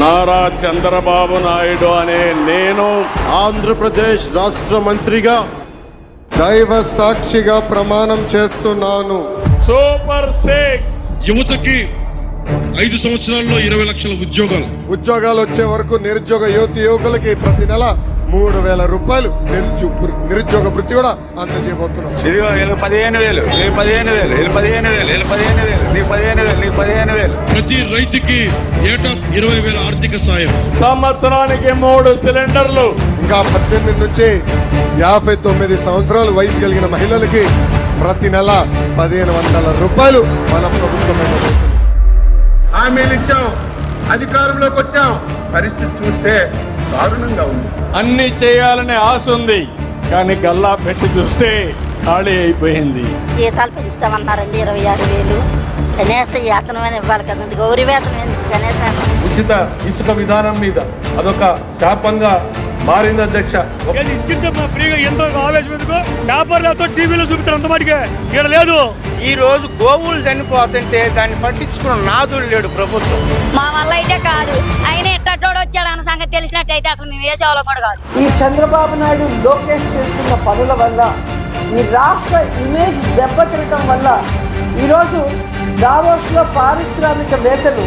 నారా చంద్రబాబు నాయుడు అనే నేను ఆంధ్రప్రదేశ్ రాష్ట్ర మంత్రిగా దైవ సాక్షిగా ప్రమాణం చేస్తున్నాను. Super six. యువతకి ఐదు సంవత్సరాల్లో ఇరవై లక్షల ఉద్యోగాలు. ఉద్యోగాలు వచ్చే వరకు నిరుద్యోగ యువతి యువకులకి ప్రతి నెల మూడు వేల రూపాయలు నిరుద్యో- నిరుద్యోగ వృత్తి కూడా అందజేయబోతున్నాం. ఇదిగో వీళ్ళు పదిహేను వేలు నీకు పదిహేను వేలు వీళ్ళు పదిహేను వేలు వీళ్ళు పదిహేను వేలు నీకు పదిహేను వేలు నీకు పదిహేను వేలు. ప్రతి రైతుకి ఏటా ఇరవై వేల ఆర్థిక సాయం. సంవత్సరానికి మూడు సిలిండర్లు. ఇంకా పద్దెనిమిది నుంచి యాభై తొమ్మిది సంవత్సరాలు వయసు కలిగిన మహిళలకి ప్రతి నెల పదిహేను వందల రూపాయలు మన ప్రభుత్వం. హామీలు ఇచ్చాం అధికారంలోకి వచ్చాం. పరిస్థితి చూస్తే దారుణంగా ఉంది. అన్ని చేయాలనే ఆశ ఉంది కానీ గల్లా పెట్టి చూస్తే ఖాళీ అయిపోయింది. జీతాలు పెంచుతామన్నారండి ఇరవై ఆరు వేలు. కనీస వేతనమైన ఇవ్వాలి కదండి. గౌరీ వేతనం ఎందుకు కనీస వేతనం. ఉచిత ఇసుక విధానం మీద అదొక శాపంగా మారింది అధ్యక్ష. ఫ్రీగా ఎంతో ఆవేశం ఎందుకు? పేపర్లతో టీవీలో చూపిస్తారు అంత మటుకే. ఇక్కడ లేదు. ఈ రోజు గోవులు చనిపోతుంటే దాన్ని పట్టించుకున్న నాదుడు లేడు ప్రభుత్వం. మా వల్ల అయితే కాదు. ఆయన ఎట్టోడు వచ్చాడు అన్న సంగతి తెలిసినట్టయితే అసలు మేము వేసేవాళ్ళం కూడా కాదు. ఈ చంద్రబాబు నాయుడు లోకేష్ చేస్తున్న పనుల వల్ల ఈ రాష్ట్ర ఇమేజ్ దెబ్బతినటం వల్ల ఈరోజు దావోస్లో పారిశ్రామికవేత్తలు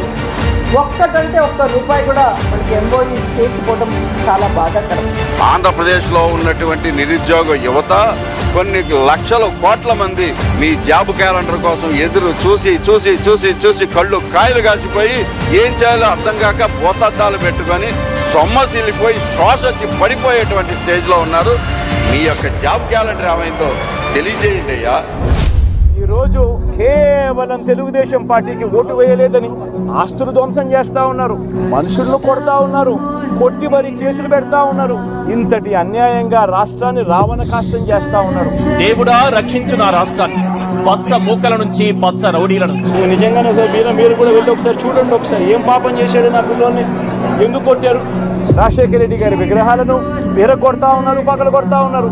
ఒక్కటంటే ఒక్క రూపాయి కూడా మనకి ఎంఓఈ చేయకపోవడం చాలా బాధాకరం. ఆంధ్రప్రదేశ్లో ఉన్నటువంటి నిరుద్యోగ యువత కొన్ని లక్షల కోట్ల మంది మీ జాబ్ క్యాలెండర్ కోసం ఎదురు చూసి చూసి చూసి చూసి కళ్ళు కాయలు కాసిపోయి ఏం చేయాలో అర్థం కాక భూతద్దాలు పెట్టుకొని సొమ్మసిల్లిపోయి శ్వాస వచ్చి పడిపోయేటువంటి స్టేజ్లో ఉన్నారు. మీ యొక్క జాబ్ క్యాలెండర్ ఏమైందో తెలియజేయండి అయ్యా. ఈ రోజు కేవలం తెలుగుదేశం పార్టీకి ఓటు వేయలేదని ఆస్తులు ధ్వంసం చేస్తా ఉన్నారు మనుషులను కొడతా ఉన్నారు కొట్టి మరి కేసులు పెడతా ఉన్నారు ఇంతటి అన్యాయంగా రాష్ట్రాన్ని రావణ కాష్టం చేస్తా ఉన్నారు. దేవుడా రక్షించు నా రాష్ట్రాన్ని? పచ్చ మూకల నుంచి పచ్చ రౌడీల నుంచి. నిజంగానే సార్ మీరు మీరు కూడా వెళ్ళి ఒకసారి చూడండి ఒకసారి. ఏం పాపం చేశాడు నా పిల్లల్ని ఎందుకు కొట్టారు? రాజశేఖర రెడ్డి గారి విగ్రహాలను వీర కొడతా ఉన్నారు పగలు కొడతా ఉన్నారు.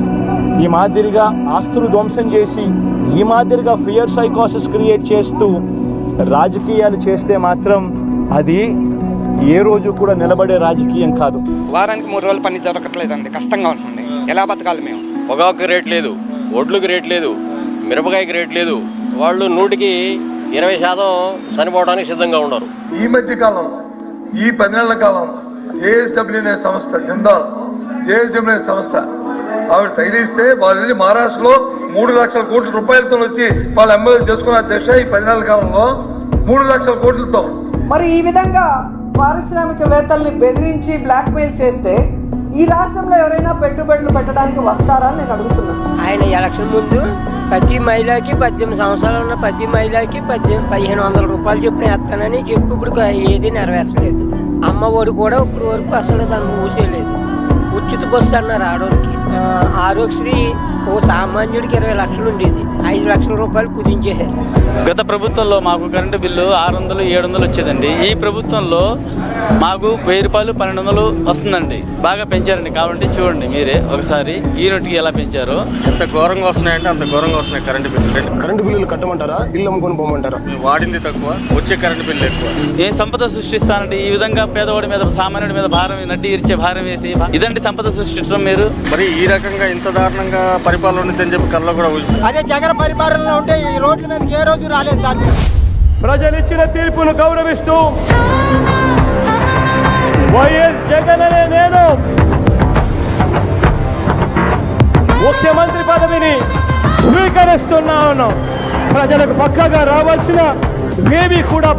ఈ మాదిరిగా ఆస్తులు ధ్వంసం చేసి ఈ మాదిరిగా ఫియర్ సైకోసిస్ క్రియేట్ చేస్తూ రాజకీయాలు చేస్తే మాత్రం అది ఏ రోజు కూడా నిలబడే రాజకీయం కాదు. వారానికి మూడు రోజులు పని దొరకట్లేదండి కష్టంగా ఉంటుంది. ఎలా బతకాలి మేము? పొగాకు రేట్ లేదు ఒడ్లుకి రేట్ లేదు మిరపకాయకి రేట్ లేదు. వాళ్ళు నూటికి ఇరవై శాతం చనిపోవడానికి సిద్ధంగా ఉన్నారు ఈ మధ్య కాలంలో ఈ పది నెలల కాలంలో జేఎస్డబ్ల్యూ అనే సంస్థ జిందాల్ జేఎస్డబ్ల్యూ అనే సంస్థ ఆవిడ తగిలిస్తే వాళ్ళు మహారాష్ట్రలో మూడు లక్షల కోట్ల రూపాయలతో వచ్చి వాళ్ళు ఎమ్మెల్యే చేసుకున్న అధ్యక్ష ఈ పది నెలల కాలంలో మూడు లక్షల కోట్లతో. మరి ఈ విధంగా పారిశ్రామికవేత్తల్ని బెదిరించి బ్లాక్మెయిల్ చేస్తే ఈ రాష్ట్రంలో ఎవరైనా పెట్టుబడులు పెట్టడానికి వస్తారా నేను అడుగుతున్నాను ఆయన ఎలక్షన్ ముందు ప్రతి మహిళకి పద్దెనిమిది సంవత్సరాలు ఉన్న ప్రతి మహిళకి పద్దెనిమిది పదిహేను వందల రూపాయలు చెప్పిన వేస్తానని చెప్పి ఇప్పుడు ఏది నెరవేర్చలేదు. అమ్మ ఒడి కూడా ఇప్పుడు వరకు అసలు దాన్ని మూసేయలేదు ఉచిత బస్సు అన్నారు ఆడోళ్ళకి. ఆ, ఆరోగ్యశ్రీ ఓ సామాన్యుడికి ఇరవై లక్షలు ఉండేది. ఐదు లక్షల రూపాయలు కుదించేశారు. గత ప్రభుత్వంలో మాకు కరెంటు బిల్లు ఆరు వందలు ఏడు వందలు వచ్చేదండి. ఈ ప్రభుత్వంలో మాకు వెయ్యి రూపాయలు పన్నెండు వందలు వస్తుందండి. బాగా పెంచారండి. కాబట్టి చూడండి మీరే ఒకసారి. యూనిట్కి ఎలా పెంచారో? ఎంత ఘోరంగా వస్తున్నాయంటే అంత ఘోరంగా వస్తున్నాయి కరెంటు బిల్లు. కరెంటు బిల్లులు కట్టమంటారా? ఇల్లు అమ్ముకొని పోమంటారా? వాడింది తక్కువ వచ్చే కరెంటు బిల్లు ఎక్కువ. ఏ సంపద సృష్టిస్తానంటే ఈ విధంగా పేదవాడి మీద సామాన్యుడి మీద భారం నడ్డి ఇరిచే భారం వేసి ఇదండి సంపద సృష్టించడం మీరు? మరి ఈ రకంగా ఇంత దారుణంగా పరిపాలన ఉందని చెప్పి కళ్ళలో కూడా ఊహించ. అదే జగన్ పరిపాలనలో ఉంటే ఈ రోడ్ల మీదకి ఏ రోజు రాలేదు సార్ ప్రజలు ఇచ్చిన తీర్పును గౌరవిస్తూ వైఎస్ జగన్ అనే నేను ముఖ్యమంత్రి పదవిని స్వీకరిస్తున్నాను. ప్రజలకు పక్కగా రావాల్సిన ఏవి కూడా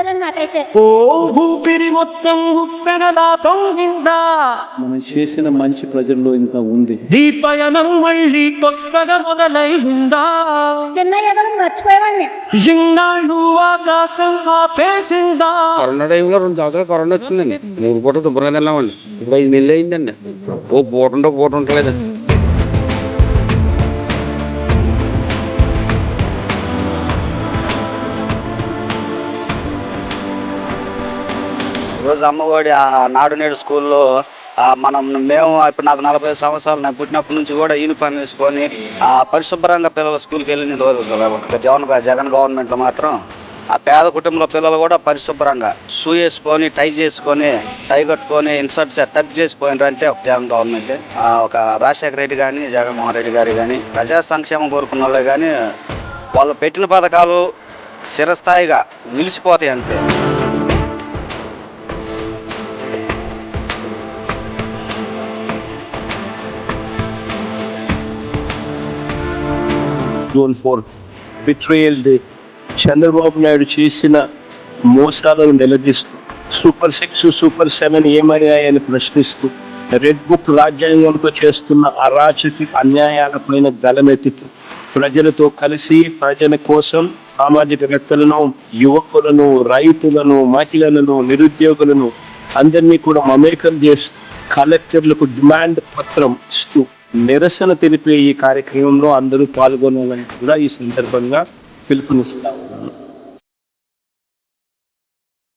చేస్తారని నాకైతే ఓ ఊపిరి మొత్తం ఉప్పెనలా పొంగిందా మనం చేసిన మంచి ప్రజల్లో ఇంకా ఉంది. ఈ పయనం మళ్ళీ కొత్తగా మొదలైందా? చిన్నయ్య కూడా మర్చిపోయేవాడిని. ఇన్నాళ్ళు ఆకాశం ఆపేసిందా? కరోనా టైంలో రెండు సంవత్సరాలు కరోనా వచ్చిందండి. మూడు పూట శుభ్రంగా తిన్నామండి. ఇప్పుడు ఐదు నెలలు అయిందండి. ఓ పూట ఉంటే పూట ఉండలేదండి రోజు అమ్మఒడి ఆ నాడు నేడు స్కూల్లో మనం మేము ఇప్పుడు నాకు నలభై సంవత్సరాలు నేను పుట్టినప్పటి నుంచి కూడా యూనిఫామ్ వేసుకొని ఆ పరిశుభ్రంగా పిల్లలు స్కూల్కి వెళ్ళిన జగన్ జగన్ గవర్నమెంట్లో మాత్రం ఆ పేద కుటుంబంలో పిల్లలు కూడా పరిశుభ్రంగా షూ వేసుకొని టై చేసుకొని టై కట్టుకొని ఇన్సర్ట్ టచ్ చేసిపోయినారు అంటే ఒక జగన్ గవర్నమెంట్. ఒక రాజశేఖర రెడ్డి కానీ జగన్మోహన్ రెడ్డి గారు కానీ ప్రజా సంక్షేమం కోరుకున్న వాళ్ళు కానీ వాళ్ళు పెట్టిన పథకాలు స్థిరస్థాయిగా నిలిచిపోతాయి అంతే. Zone four betrayed Chandrababu Naidu చేసిన మోసాలను నిలదీస్తూ సూపర్ సిక్స్ సూపర్ సెవెన్ ఏమయ్యాయని ప్రశ్నిస్తూ రెడ్ బుక్ రాజ్యాంగంతో చేస్తున్న అరాచక అన్యాయాలపైన గలమెత్తుతూ ప్రజలతో కలిసి ప్రజల కోసం సామాజికవేత్తలను యువకులను రైతులను మహిళలను నిరుద్యోగులను అందరినీ కూడా మమేకం చేస్తూ కలెక్టర్లకు డిమాండ్ పత్రం ఇస్తూ నిరసన తెలిపే ఈ కార్యక్రమంలో అందరూ పాల్గొనాలని కూడా ఈ సందర్భంగా పిలుపునిస్తాం